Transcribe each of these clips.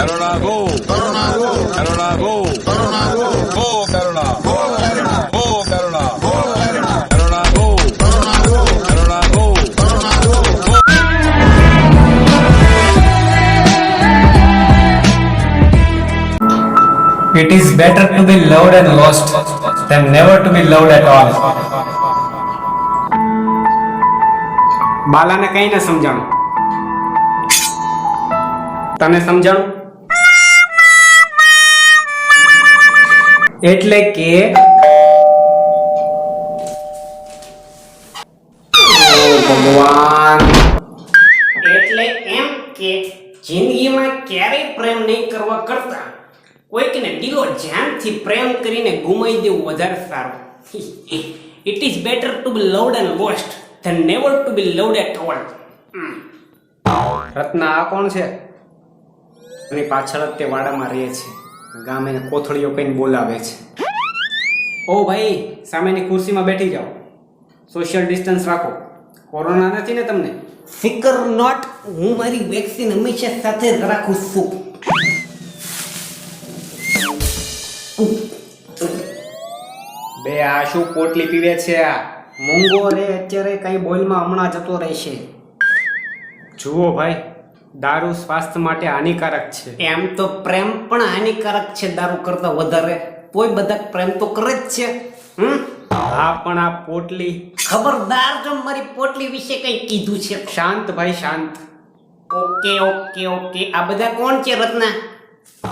Go Corona. Go Corona. Go Corona. Go Corona. Corona go. Corona go. Corona go. Corona go. It is better to be loved and lost than never to be loved at all. બાલાને કઈ ન સમજાણું તને સમજાણું એટલે કે ભગવાન. એટલે એમ કે જિંદગીમાં ક્યારેય પ્રેમ નહીં કરવા કરતા કોઈકને દિલો જાનથી પ્રેમ કરીને ગુમાવી દેવું વધારે સારું. It is better to be loved and lost than never to be loved at all Ratna આ કોણ છે? એની પાછળ જ તે વાડામાં રહે છે. ગામ એને કોથળીઓ કહીને બોલાવે છે. ઓ ભાઈ સામેની ખુરશીમાં બેઠી જાઓ. સોશિયલ ડિસ્ટન્સ રાખો. કોરોના નથી ને તમને? ફિકર નોટ હું મારી વેક્સિન હંમેશા સાથે જ રાખું છું. બે આ શું પોટલી પીવે છે આ. મૂંગો રે અત્યારે કઈ બોલમાં હમણાં જતો રહેશે. જુઓ ભાઈ દારૂ સ્વાસ્થ્ય માટે હાનિકારક છે. એમ તો પ્રેમ પણ હાનિકારક છે દારૂ કરતા વધારે. કોઈ બધા પ્રેમ તો કરે જ છે. હમ? હા પણ આ પોટલી ખબરદાર જો મારી પોટલી વિશે કંઈ કીધું છે. શાંત ભાઈ શાંત. Okay okay okay. આ બધા કોણ છે રત્ના?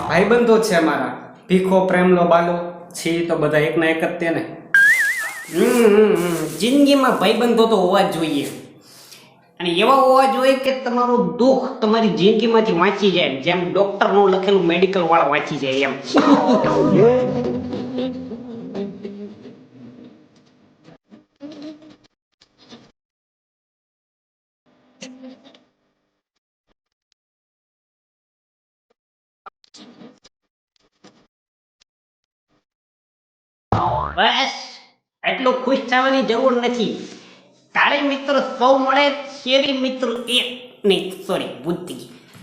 ભાઈબંધો છે અમારા. ભીખો પ્રેમલો બાલો. છે તો બધા એકના એક જ તેને. હમ, હમ, હમ. જિંદગીમાં ભાઈબંધો તો હોવા જ જોઈએ. અને એવા હોવા જોઈએ કે તમારું દુઃખ તમારી જિંદગીમાંથી વાંચી જાય. જેમ ડોક્ટરનું લખેલું મેડિકલ વાળા વાંચી જાય એમ. બસ, એટલું ખુશ થવાની જરૂર નથી. તાળી મિત્ર સૌ મળે શેરી મિત્ર એક. નહીં સોરી બુદ્ધિ.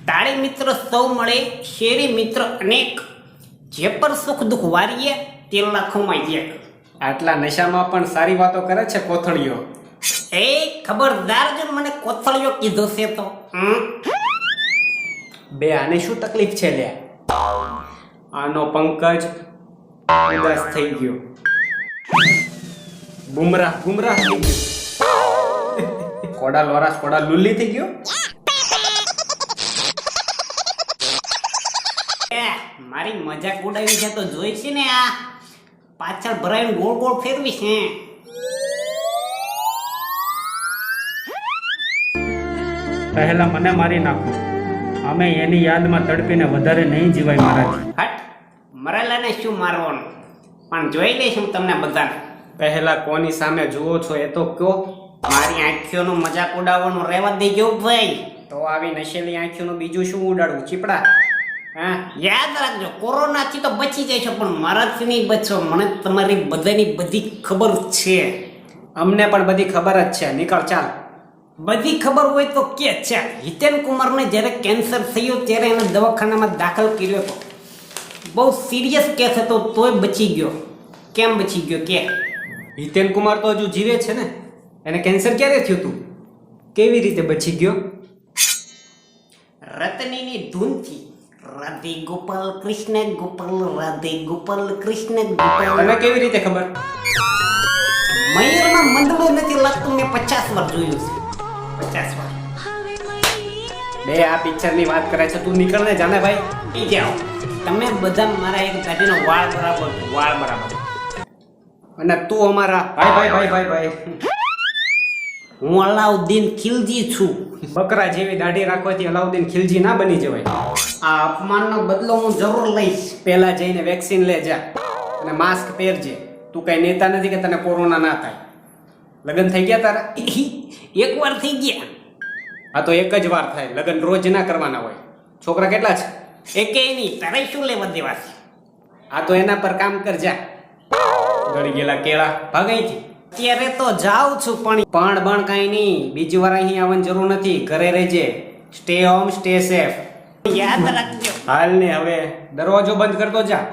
તાળી મિત્ર સૌ મળે શેરી મિત્ર અનેક. જે પર સુખ દુઃખ વારીએ તે લાખોમાં એક. આટલા નશામાં પણ સારી વાતો કરે છે કોથળીઓ. એ ખબરદાર જો મને કોથળીઓ કીધો છે તો? બે આને શું તકલીફ છે લે આનો પંકજ ઉદાસ થઈ ગયો. બુમરાહ બુમરાહ થઈ ગયો. કોડા લોરા કોડા લુલ્લી થઈ ગયો? એ, મારી મજાક ઉડાવી છે તો જોઈ છે ને આ? પાછળ ભરાઈને ગોળ ગોળ ફેરવી છે પહેલા મને મારી નાખો. અમે એની યાદમાં તડપીને વધારે નહીં જીવાય મારાથી. હટ મરેલાને શું મારવાનું? પણ જોઈ લઈશ હું તમને બધાને. પહેલા કોની સામે જુઓ છો એ તો કયો મારી આંખીઓનો મજાક ઉડાવવાનું રહેવા દેજો ભાઈ. તો આવી નશેલી આંખીઓનું બીજું શું ઉડાડવું? ચીપડા? હા, યાદ રાખજો, કોરોનાથી તો બચી જાય છે, પણ મારાથી નહીં બચો. મને તમારી બધાની બધી ખબર છે. અમને પણ બધી ખબર જ છે. નીકળ, ચાલ. બધી ખબર હોય તો કે છે. હિતેન કુમારને જ્યારે કેન્સર થયું, ત્યારે એને દવાખાનામાં દાખલ કર્યો હતો. બહુ સિરિયસ કેસ હતો, તોય બચી ગયો. કેમ બચી ગયો? કે? હિતેન કુમાર તો હજુ જીવે છે ને? એને કેન્સર ક્યારે થયું હતું કેવી રીતે બચી ગયો? રતનીની ધૂનથી રાધે ગોપાલ કૃષ્ણ ગોપાલ રાધે ગોપાલ કૃષ્ણ ગોપાલ તને કેવી રીતે ખબર? મયુરમાં મંદડું નથી લાગતું મેં પચાસ વાર જોયું છે. પચાસ વાર. બે આ પિક્ચરની વાત કરે છે તું નીકળ ને જાને ભાઈ. ઈ જાઓ. તમે બધા મારા એક ગાડીનો વાળ બરાબર વાળ બરાબર. અને તું અમારા ભાઈ ભાઈ ભાઈ ભાઈ ભાઈ. હું અલાઉદ્દીન ખિલજી છું. બકરા જેવી દાઢી રાખવાથી અલાઉદ્દીન ખિલજી ના બની જવાય. આ અપમાનનો બદલો હું જરૂર લઈશ. પહેલા જઈને વેક્સિન લે જા અને માસ્ક પહેરજે. તું કઈ નેતા નથી કે તને કોરોના ના થાય. લગ્ન થઈ ગયા તારા? એક વાર થઈ ગયા. આ તો એક જ વાર થાય. લગ્ન રોજ ના કરવાના હોય. છોકરા કેટલા છે? એકે નહીં તારે શું લેવા દેવા છે? આ તો એના પર કામ કરજા ગળી ગયેલા કેળા ભાગાઈથી અત્યારે તો જાઉં છું પણ પણ પણ કાંઈ નહીં. બીજી વાર અહીં આવવાની જરૂર નથી. ઘરે રહેજે. સ્ટે હોમ સ્ટે સેફ યાદ રાખજો. હાલ ને હવે દરવાજો બંધ કરતો જા.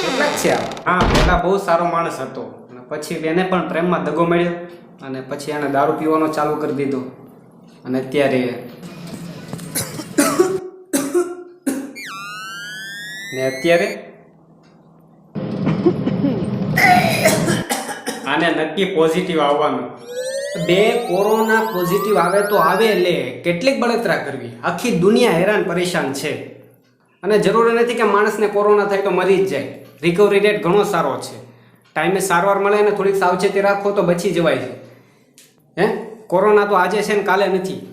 કેટલા છે હા પેલા બહુ સારો માણસ હતો. અને પછી એને પણ પ્રેમમાં દગો મળ્યો. અને પછી એને દારૂ પીવાનો ચાલુ કરી દીધો. અને અત્યારે ને અત્યારે આને નક્કી પોઝિટિવ આવવાનું. બે કોરોના પોઝિટિવ આવે તો આવે લે કેટલીક બળતરા કરવી. આખી દુનિયા હેરાન પરેશાન છે. અને જરૂરી નથી કે માણસને કોરોના થાય તો મરી જ જાય. રિકવરી રેટ ઘણો સારો છે. ટાઈમે સારવાર મળે અને થોડીક સાવચેતી રાખો તો બચી જવાય છે. હે? કોરોના તો આજે છે ને કાલે નથી.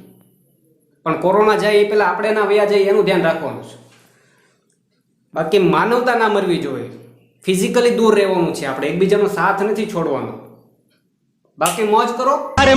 પણ કોરોના જાય એ પહેલાં આપણે ના વયા જાય એનું ધ્યાન રાખવાનું છે. બાકી માનવતા ના મરવી જોઈએ. ફિઝિકલી દૂર રહેવાનું છે આપણે. એકબીજાનો સાથ નથી છોડવાનો. બાકી મોજ કરો. અરે